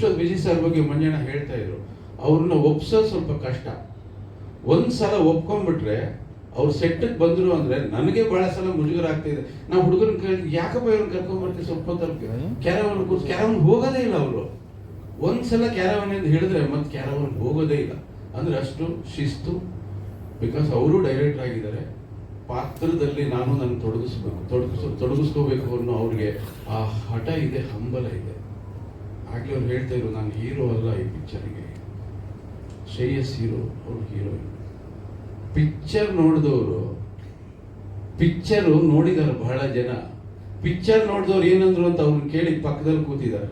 ಇಷ್ಟೊಂದು ವಿಜಿ ಸರ್ ಬಗ್ಗೆ ಮಂಜಣ್ಣ ಹೇಳ್ತಾ ಇದ್ರು. ಅವ್ರನ್ನ ಒಪ್ಸೋದು ಸ್ವಲ್ಪ ಕಷ್ಟ. ಒಂದ್ಸಲ ಒಪ್ಕೊಂಡ್ಬಿಟ್ರೆ ಅವ್ರು ಸೆಟ್ಟಿಗೆ ಬಂದರು ಅಂದರೆ ನನಗೆ ಭಾಳ ಸಲ ಮುಜುಗರ ಆಗ್ತಿದೆ ನಾವು ಹುಡುಗರನ್ನ ಕೇಳಿ, ಯಾಕಪ್ಪ ಇವ್ರನ್ನ ಕರ್ಕೊಂಡ್ಬರ್ತೀವಿ ಸ್ವಲ್ಪ ಹೊತ್ತಲ್ಲಿ? ಕ್ಯಾರವನ್ ಕೂರ್ಸ್ ಕ್ಯಾರವನ್ ಹೋಗೋದೇ ಇಲ್ಲ ಅವರು. ಒಂದ್ಸಲ ಕ್ಯಾರವನ್ ಅಂತ ಹೇಳಿದ್ರೆ ಮತ್ತೆ ಕ್ಯಾರವನ್ ಹೋಗೋದೇ ಇಲ್ಲ. ಅಂದರೆ ಅಷ್ಟು ಶಿಸ್ತು ಬಿಕಾಸ್ ಅವರು ಡೈರೆಕ್ಟರ್ ಆಗಿದ್ದಾರೆ. ಪಾತ್ರದಲ್ಲಿ ನಾನು ನನ್ನ ತೊಡಗಿಸ್ಬೇಕು ತೊಡಗಿಸ್, ತೊಡಗಿಸ್ಕೋಬೇಕು ಅನ್ನೋ ಅವ್ರಿಗೆ ಆ ಹಠ ಇದೆ, ಹಂಬಲ ಇದೆ. ಆಗ್ಲೇ ಅವ್ರು ಹೇಳ್ತಾ ಇದ್ರು, ನಾನು ಹೀರೋ ಅಲ್ಲ ಈ ಪಿಕ್ಚರ್ಗೆ ಶ್ರೇಯಸ್ ಹೀರೋ ಅವ್ರು ಹೀರೋ ಪಿಕ್ಚರ್ ನೋಡಿದವರು ಪಿಕ್ಚರು ನೋಡಿದಾರೆ ಬಹಳ ಜನ. ಪಿಕ್ಚರ್ ನೋಡಿದವ್ರು ಏನಂದ್ರು ಅಂತ ಅವ್ರನ್ನ ಕೇಳಿ ಪಕ್ಕದಲ್ಲಿ ಕೂತಿದ್ದಾರೆ.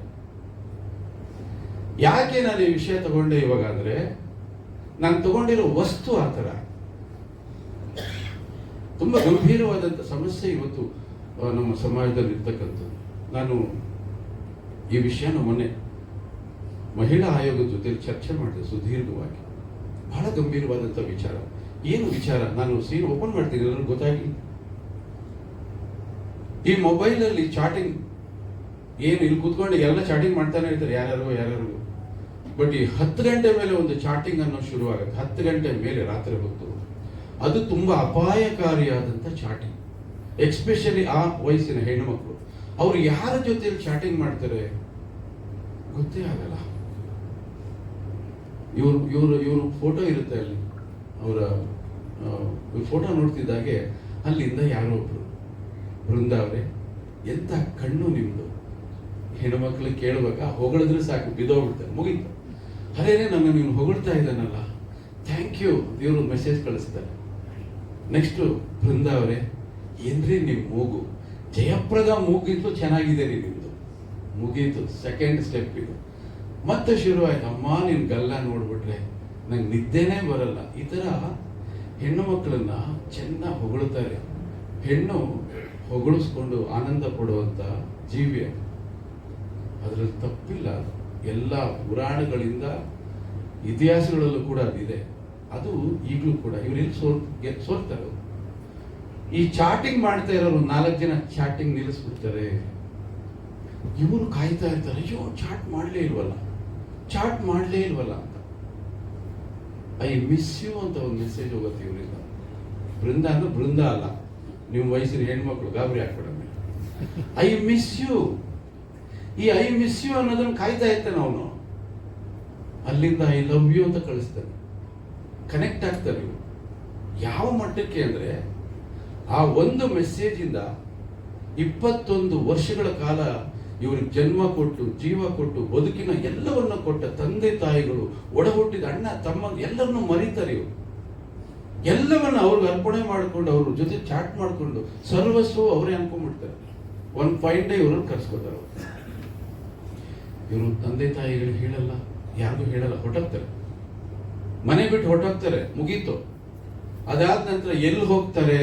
ಯಾಕೆ ನಾನು ಈ ವಿಷಯ ತಗೊಂಡೆ ಇವಾಗ ಅಂದ್ರೆ, ನಾನು ತಗೊಂಡಿರೋ ವಸ್ತು ಆ ಥರ. ತುಂಬಾ ಗಂಭೀರವಾದಂಥ ಸಮಸ್ಯೆ ಇವತ್ತು ನಮ್ಮ ಸಮಾಜದಲ್ಲಿ ಇರ್ತಕ್ಕಂಥದ್ದು ನಾನು ಈ ವಿಷಯನ ಮೊನ್ನೆ ಮಹಿಳಾ ಆಯೋಗದ ಜೊತೆ ಚರ್ಚೆ ಮಾಡಿದೆ ಸುದೀರ್ಘವಾಗಿ. ಬಹಳ ಗಂಭೀರವಾದಂಥ ವಿಚಾರ. ಏನು ವಿಚಾರ? ನಾನು ಸೀನ್ ಓಪನ್ ಮಾಡ್ತೀನಿ ಎಲ್ಲರೂ ಗೊತ್ತಾಗಿ? ಈ ಮೊಬೈಲ್ ಅಲ್ಲಿ ಚಾಟಿಂಗ್ ಏನು ಇಲ್ಲಿ ಕೂತ್ಕೊಂಡು ಎಲ್ಲ ಚಾಟಿಂಗ್ ಮಾಡ್ತಾನೆ ಇರ್ತಾರೆ ಯಾರ್ಯಾರು ಯಾರ್ಯಾರು ಬಟ್ ಈ ಹತ್ತು ಗಂಟೆ ಮೇಲೆ ಒಂದು ಚಾಟಿಂಗ್ ಅನ್ನೋ ಶುರು ಆಗುತ್ತೆ. ಹತ್ತು ಗಂಟೆ ಮೇಲೆ ರಾತ್ರಿ ಹೊತ್ತು. ಅದು ತುಂಬಾ ಅಪಾಯಕಾರಿಯಾದಂಥ ಚಾಟಿಂಗ್ ಎಕ್ಸ್ಪೆಷಲಿ ಆ ವಯಸ್ಸಿನ ಹೆಣ್ಣುಮಕ್ಕಳು ಅವ್ರು ಯಾರ ಜೊತೆಲಿ ಚಾಟಿಂಗ್ ಮಾಡ್ತಾರೆ? ಗೊತ್ತೇ ಆಗಲ್ಲ. ಇವರು ಇವರು ಇವರು ಫೋಟೋ ಇರುತ್ತೆ ಅಲ್ಲಿ. ಅವರ ಫೋಟೋ ನೋಡ್ತಿದ್ದಾಗೆ ಅಲ್ಲಿಂದ ಯಾರೋ ಒಬ್ರು. ಬೃಂದಾವ್ರೆ ಎಂತ ಕಣ್ಣು ನಿಮ್ದು? ಹೆಣ್ಮಕ್ಳು ಕೇಳುವಾಗ ಹೊಗಳಿದ್ರೆ ಸಾಕು ಬಿದೋಗ್ಬಿಡ್ತಾರೆ ಮುಗೀತು. ಅರೇನೆ ನನ್ನ ನೀನು ಹೊಗಳ್ತಾ ಇದ್ದಾನಲ್ಲ. ಥ್ಯಾಂಕ್ ಯು ಇವರು ಮೆಸೇಜ್ ಕಳಿಸ್ತಾರೆ. ನೆಕ್ಸ್ಟು ಬೃಂದಾವ್ರೆ ಏನ್ರಿ ನಿಮ್ಮ ಮೂಗು? ಜಯಪ್ರದ ಮುಗೀತು ಚೆನ್ನಾಗಿದೆ ರೀ ನಿಮ್ಮದು ಮುಗೀತು ಸೆಕೆಂಡ್ ಸ್ಟೆಪ್ ಇದು ಮತ್ತೆ ಶುರು ಆಯ್ತು ಅಮ್ಮ, ನಿನ್ ಗಲ್ಲ ನೋಡ್ಬಿಟ್ರೆ ನಂಗೆ ನಿದ್ದೆನೇ ಬರಲ್ಲ ಈ ಥರ ಹೆಣ್ಣು ಮಕ್ಕಳನ್ನ ಚೆನ್ನಾಗಿ ಹೊಗಳುತ್ತಾರೆ ಹೆಣ್ಣು ಹೊಗಳಿಸ್ಕೊಂಡು ಆನಂದ ಪಡುವಂಥ ಜೀವಿಯ ಅದು. ಅದ್ರಲ್ಲಿ ತಪ್ಪಿಲ್ಲ. ಎಲ್ಲ ಪುರಾಣಗಳಿಂದ ಇತಿಹಾಸಗಳಲ್ಲೂ ಕೂಡ ಅದಿದೆ ಅದು ಈಗಲೂ ಕೂಡ ಇವರೆಲ್ಲಿ ಸೋಲ್, ಗೆ- ಸೋಲ್ತಾರೆ. ಈ ಚಾಟಿಂಗ್ ಮಾಡ್ತಾ ಇರೋರು ನಾಲ್ಕು ಜನ ಚಾಟಿಂಗ್ ನಿಲ್ಲಿಸ್ಬಿಡ್ತಾರೆ. ಇವರು ಕಾಯ್ತಾ ಇರ್ತಾರೆ, ಅಯ್ಯೋ, ಚಾಟ್ ಮಾಡಲೇ ಇಲ್ವಲ್ಲ, ಚಾಟ್ ಮಾಡಲೇ ಇಲ್ವಲ್ಲ ಅಂತ. ಐ ಮಿಸ್ ಯು ಅಂತ ಒಂದು ಮೆಸೇಜ್ ಹೋಗುತ್ತೆ ಇವರಿಂದ. ಬೃಂದ ಅಂದ್ರೆ ಬೃಂದ ಅಲ್ಲ ನಿಮ್ಮ ವಯಸ್ಸಿನ ಹೆಣ್ಮಕ್ಳು ಗಾಬರಿ ಹಾಕ್ಬೇಡ ಐ ಮಿಸ್ ಯು. ಈ ಐ ಮಿಸ್ ಯು ಅನ್ನೋದನ್ನ ಕಾಯ್ತಾ ಇರ್ತಾನೆ ಅವನು. ಅಲ್ಲಿಂದ ಐ ಲವ್ ಯು ಅಂತ ಕಳಿಸ್ತಾನೆ. ಕನೆಕ್ಟ್ ಆಗ್ತಾರೆ ಯಾವ ಮಟ್ಟಕ್ಕೆ ಅಂದ್ರೆ ಆ ಒಂದು ಮೆಸೇಜಿಂದ ಇಪ್ಪತ್ತೊಂದು ವರ್ಷಗಳ ಕಾಲ ಇವ್ರಿಗೆ ಜನ್ಮ ಕೊಟ್ಟು, ಜೀವ ಕೊಟ್ಟು, ಬದುಕಿನ ಎಲ್ಲವನ್ನ ಕೊಟ್ಟ ತಂದೆ ತಾಯಿಗಳು, ಒಡಹುಟ್ಟಿದ ಅಣ್ಣ, ತಮ್ಮ ಎಲ್ಲರನ್ನು ಮರೀತಾರೆ ಇವರು. ಎಲ್ಲವನ್ನ ಅವ್ರಿಗೆ ಅರ್ಪಣೆ ಮಾಡಿಕೊಂಡು, ಅವ್ರ ಜೊತೆ ಚಾಟ್ ಮಾಡಿಕೊಂಡು, ಸರ್ವಸ್ವ ಅವರೇ ಅನ್ಕೊಂಡ್ಬಿಡ್ತಾರೆ. ಒಂದ್ ಡೇ ಇವ್ರನ್ನ ಕರ್ಸ್ಕೊತಾರೆ ಇವ್ರು ಇವರು ತಂದೆ ತಾಯಿಗಳು ಹೇಳಲ್ಲ, ಯಾರಿಗೂ ಹೇಳಲ್ಲ ಹೊಟ್ಟೋಗ್ತಾರೆ ಮನೆ ಬಿಟ್ಟು ಹೊಟ್ಟೋಗ್ತಾರೆ ಮುಗೀತು. ಅದಾದ ನಂತರ ಎಲ್ಲಿ ಹೋಗ್ತಾರೆ?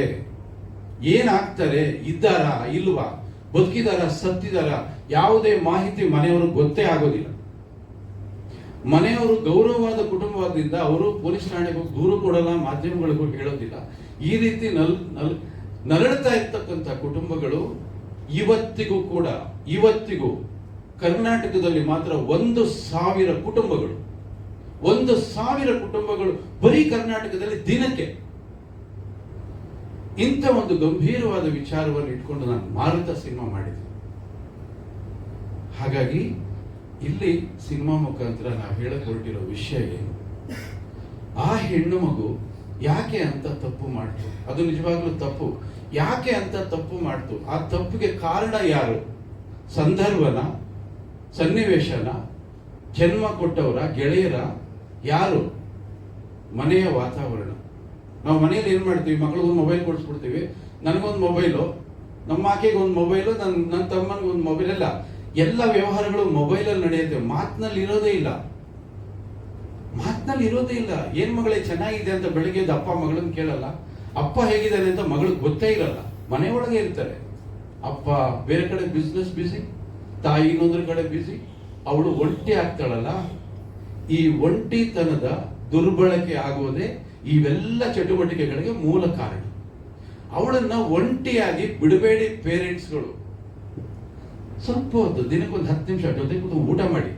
ಏನಾಗ್ತಾರೆ ಇದ್ದಾರಾ, ಇಲ್ವಾ, ಬದುಕಿದಾರ, ಸತ್ತಿದಾರ, ಯಾವುದೇ ಮಾಹಿತಿ ಮನೆಯವರು ಗೊತ್ತೇ ಆಗೋದಿಲ್ಲ. ಮನೆಯವರು ಗೌರವವಾದ ಕುಟುಂಬವಾದ್ರಿಂದ ಅವರು ಪೊಲೀಸ್ ಠಾಣೆಗೂ ದೂರು ಕೊಡಲ್ಲ, ಮಾಧ್ಯಮಗಳಿಗೂ ಹೇಳೋದಿಲ್ಲ. ಈ ರೀತಿ ನಲ್ ನಲ್, ನರಳ್ತಾ ಇರ್ತಕ್ಕಂಥ ಕುಟುಂಬಗಳು ಇವತ್ತಿಗೂ ಕೂಡ, ಇವತ್ತಿಗೂ ಕರ್ನಾಟಕದಲ್ಲಿ ಮಾತ್ರ ಒಂದು ಸಾವಿರ ಕುಟುಂಬಗಳು, ಒಂದು ಸಾವಿರ ಕುಟುಂಬಗಳು ಬರೀ ಕರ್ನಾಟಕದಲ್ಲಿ ದಿನಕ್ಕೆ ಇಂಥ ಒಂದು ಗಂಭೀರವಾದ ವಿಚಾರವನ್ನು ಇಟ್ಕೊಂಡು ನಾನು ಮಾರುತ ಸಿನಿಮಾ ಮಾಡಿದೆ ಹಾಗಾಗಿ ಇಲ್ಲಿ ಸಿನಿಮಾ ಮುಖಾಂತರ ನಾವು ಹೇಳಕ್ ಹೊರಟಿರೋ ವಿಷಯ ಏನು? ಆ ಹೆಣ್ಣು ಮಗು ಯಾಕೆ ಅಂತ ತಪ್ಪು ಮಾಡ್ತು? ಅದು ನಿಜವಾಗ್ಲೂ ತಪ್ಪು. ಯಾಕೆ ಅಂತ ತಪ್ಪು ಮಾಡ್ತು? ಆ ತಪ್ಪಿಗೆ ಕಾರಣ ಯಾರು? ಸಂದರ್ಭನ ಸನ್ನಿವೇಶನ? ಜನ್ಮ ಕೊಟ್ಟವರ? ಗೆಳೆಯರ? ಯಾರು? ಮನೆಯ ವಾತಾವರಣ. ನಾವು ಮನೆಯಲ್ಲಿ ಏನು ಮಾಡ್ತೀವಿ? ಮಕ್ಳಿಗೊಂದು ಮೊಬೈಲ್ ಕೊಡಿಸ್ಬಿಡ್ತೀವಿ. ನನಗೊಂದು ಮೊಬೈಲು ನಮ್ಮ ಆಕೆಗೆ ಒಂದು ಮೊಬೈಲು ನನ್ನ ನನ್ನ ತಮ್ಮನಿಗೆ ಒಂದು ಮೊಬೈಲ್ ಅಲ್ಲ. ಎಲ್ಲ ವ್ಯವಹಾರಗಳು ಮೊಬೈಲಲ್ಲಿ ನಡೆಯುತ್ತೆ. ಮಾತಿನಲ್ಲಿ ಇರೋದೇ ಇಲ್ಲ. ಮಾತಿನಲ್ಲಿ ಇರೋದೇ ಇಲ್ಲ. ಏನ್ ಮಗಳೇ, ಚೆನ್ನಾಗಿದೆ ಅಂತ ಬೆಳಿಗ್ಗೆ ಅಪ್ಪ ಮಗಳನ್ನ ಕೇಳಲ್ಲ. ಅಪ್ಪ ಹೇಗಿದ್ದಾರೆ ಅಂತ ಮಗಳಿಗೆ ಗೊತ್ತೇ ಇರಲ್ಲ. ಮನೆಯೊಳಗೆ ಇರ್ತಾರೆ. ಅಪ್ಪ ಬೇರೆ ಕಡೆ ಬಿಸ್ನೆಸ್ ಬಿಸಿ ತಾಯಿ ಇನ್ನೊಂದ್ರ ಕಡೆ ಬಿಸಿ ಅವಳು ಒಂಟಿ ಆಗ್ತಾಳಲ್ಲ. ಈ ಒಂಟಿತನದ ದುರ್ಬಳಕೆ ಆಗುವುದೇ ಇವೆಲ್ಲ ಚಟುವಟಿಕೆಗಳಿಗೆ ಮೂಲ ಕಾರಣ. ಅವಳನ್ನ ಒಂಟಿಯಾಗಿ ಬಿಡಬೇಡಿ ಪೇರೆಂಟ್ಸ್ಗಳು. ಸ್ವಲ್ಪ ಹೊತ್ತು, ದಿನಕ್ಕೊಂದು ಹತ್ತು ನಿಮಿಷ ಜೊತೆ ಕೂತು ಊಟ ಮಾಡಿ.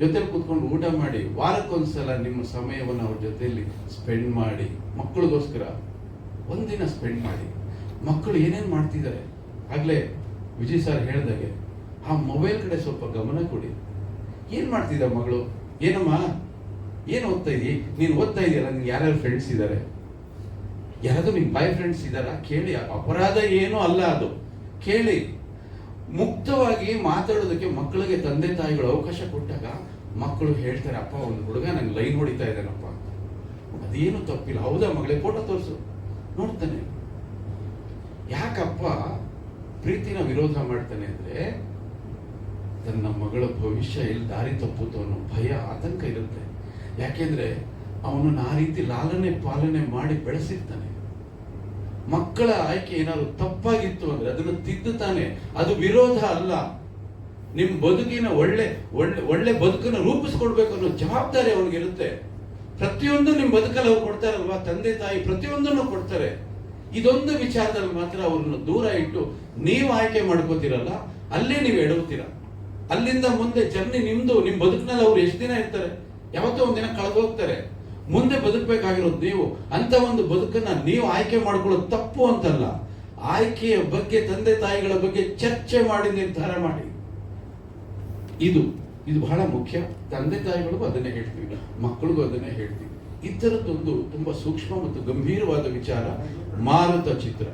ಜೊತೆ ಕೂತ್ಕೊಂಡು ಊಟ ಮಾಡಿ. ವಾರಕ್ಕೊಂದ್ಸಲ ನಿಮ್ಮ ಸಮಯವನ್ನು ಅವ್ರ ಜೊತೆಯಲ್ಲಿ ಸ್ಪೆಂಡ್ ಮಾಡಿ. ಮಕ್ಕಳಿಗೋಸ್ಕರ ಒಂದಿನ ಸ್ಪೆಂಡ್ ಮಾಡಿ. ಮಕ್ಕಳು ಏನೇನು ಮಾಡ್ತಿದ್ದಾರೆ? ಆಗಲೇ ವಿಜಯ್ ಸರ್ ಹೇಳಿದಾಗೆ, ಆ ಮೊಬೈಲ್ ಕಡೆ ಸ್ವಲ್ಪ ಗಮನ ಕೊಡಿ. ಏನು ಮಾಡ್ತಿದ್ದ ಮಗಳು? ಏನಮ್ಮ? ಏನು ಓದ್ತಾ ಇದೀ ನೀನು ಓದ್ತಾ ಇದೆಯಲ್ಲ ನಿನ್ಗೆ ಯಾರ್ಯಾರು ಫ್ರೆಂಡ್ಸ್ ಇದ್ದಾರೆ ಯಾರಾದರೂ ನಿಮ್ಮ ಬಾಯ್ ಫ್ರೆಂಡ್ಸ್ ಇದ್ದಾರಾ ಕೇಳಿ. ಅಪರಾಧ ಏನೂ ಅಲ್ಲ ಅದು. ಕೇಳಿ. ಮುಕ್ತವಾಗಿ ಮಾತಾಡೋದಕ್ಕೆ ಮಕ್ಕಳಿಗೆ ತಂದೆ ತಾಯಿಗಳು ಅವಕಾಶ ಕೊಟ್ಟಾಗ ಮಕ್ಕಳು ಹೇಳ್ತಾರೆ, ಅಪ್ಪ, ಒಂದು ಹುಡುಗ ನಂಗೆ ಲೈನ್ ಹೊಡಿತಾ ಇದ್ದಾನಪ್ಪ. ಅದೇನು ತಪ್ಪಿಲ್ಲ. ಹೌದಾ ಮಗಳೇ? ಫೋಟೋ ತೋರಿಸು. ನೋಡ್ತಾನೆ. ಯಾಕಪ್ಪ ಪ್ರೀತಿನ ವಿರೋಧ ಮಾಡ್ತಾನೆ ಅಂದ್ರೆ ತನ್ನ ಮಗಳ ಭವಿಷ್ಯ ಎಲ್ಲಿ ದಾರಿ ತಪ್ಪುತ್ತೋ ಅನ್ನೋ ಭಯ, ಆತಂಕ ಇರುತ್ತೆ. ಯಾಕೆಂದ್ರೆ ಅವನನ್ನು ಆ ರೀತಿ ಲಾಲನೆ ಪಾಲನೆ ಮಾಡಿ ಬೆಳೆಸಿರ್ತಾನೆ. ಮಕ್ಕಳ ಆಯ್ಕೆ ಏನಾದ್ರು ತಪ್ಪಾಗಿತ್ತು ಅಂದ್ರೆ ಅದನ್ನು ತಿದ್ದುತ್ತಾನೆ ಅದು ವಿರೋಧ ಅಲ್ಲ. ನಿಮ್ ಬದುಕಿನ ಒಳ್ಳೆ ಒಳ್ಳೆ ಒಳ್ಳೆ ಬದುಕನ್ನು ರೂಪಿಸ್ಕೊಡ್ಬೇಕು ಅನ್ನೋ ಜವಾಬ್ದಾರಿ ಅವನಿಗಿರುತ್ತೆ. ಪ್ರತಿಯೊಂದು ನಿಮ್ ಬದುಕಲ್ಲಿ ಅವ್ರು ಕೊಡ್ತಾರಲ್ವಾ? ತಂದೆ, ತಾಯಿ ಪ್ರತಿಯೊಂದನ್ನು ಕೊಡ್ತಾರೆ. ಇದೊಂದು ವಿಚಾರದಲ್ಲಿ ಮಾತ್ರ ಅವ್ರನ್ನ ದೂರ ಇಟ್ಟು ನೀವು ಆಯ್ಕೆ ಮಾಡ್ಕೋತೀರಲ್ಲ, ಅಲ್ಲೇ ನೀವು ಎಡವುತ್ತೀರ. ಅಲ್ಲಿಂದ ಮುಂದೆ ಜರ್ನಿ ನಿಮ್ದು, ನಿಮ್ ಬದುಕಿನಲ್ಲಿ ಅವ್ರು ಎಷ್ಟು ದಿನ ಇರ್ತಾರೆ? ಯಾವತ್ತೋ ಒಂದಿನ ಕಳೆದು ಹೋಗ್ತಾರೆ. ಮುಂದೆ ಬದುಕಬೇಕಾಗಿರೋದು ನೀವು. ಅಂತ ಒಂದು ಬದುಕನ್ನ ನೀವು ಆಯ್ಕೆ ಮಾಡ್ಕೊಳ್ಳೋದು ತಪ್ಪು ಅಂತಲ್ಲ. ಆಯ್ಕೆಯ ಬಗ್ಗೆ, ತಂದೆ ತಾಯಿಗಳ ಬಗ್ಗೆ ಚರ್ಚೆ ಮಾಡಿ, ನಿರ್ಧಾರ ಮಾಡಿ. ಇದು ಇದು ಬಹಳ ಮುಖ್ಯ. ತಂದೆ ತಾಯಿಗಳಿಗೂ ಅದನ್ನೇ ಹೇಳ್ತೀವಿ. ಮಕ್ಕಳಿಗೂ ಅದನ್ನೇ ಹೇಳ್ತೀವಿ. ಈ ಥರದ್ದೊಂದು ತುಂಬಾ ಸೂಕ್ಷ್ಮ ಮತ್ತು ಗಂಭೀರವಾದ ವಿಚಾರ ಮಾರುತ ಚಿತ್ರ.